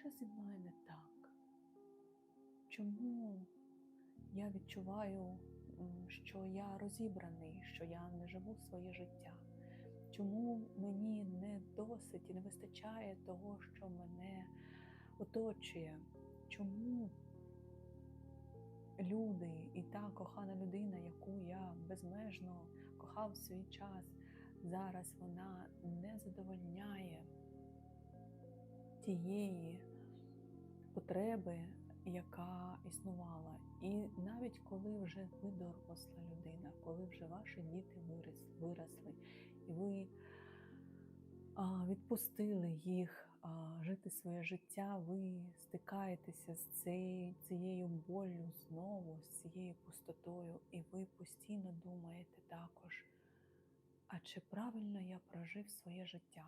що зі мною не так? Чому я відчуваю, що я розібраний, що я не живу своє життя? Чому мені не досить і не вистачає того, що мене оточує? Чому люди і та кохана людина, яку я безмежно кохав свій час, зараз вона не задовольняє тієї потреби, яка існувала. І навіть коли вже ви доросла людина, коли вже ваші діти виросли, і ви відпустили їх жити своє життя, ви стикаєтеся з цією, цією знову, з цією пустотою, і ви постійно думаєте також, а чи правильно я прожив своє життя?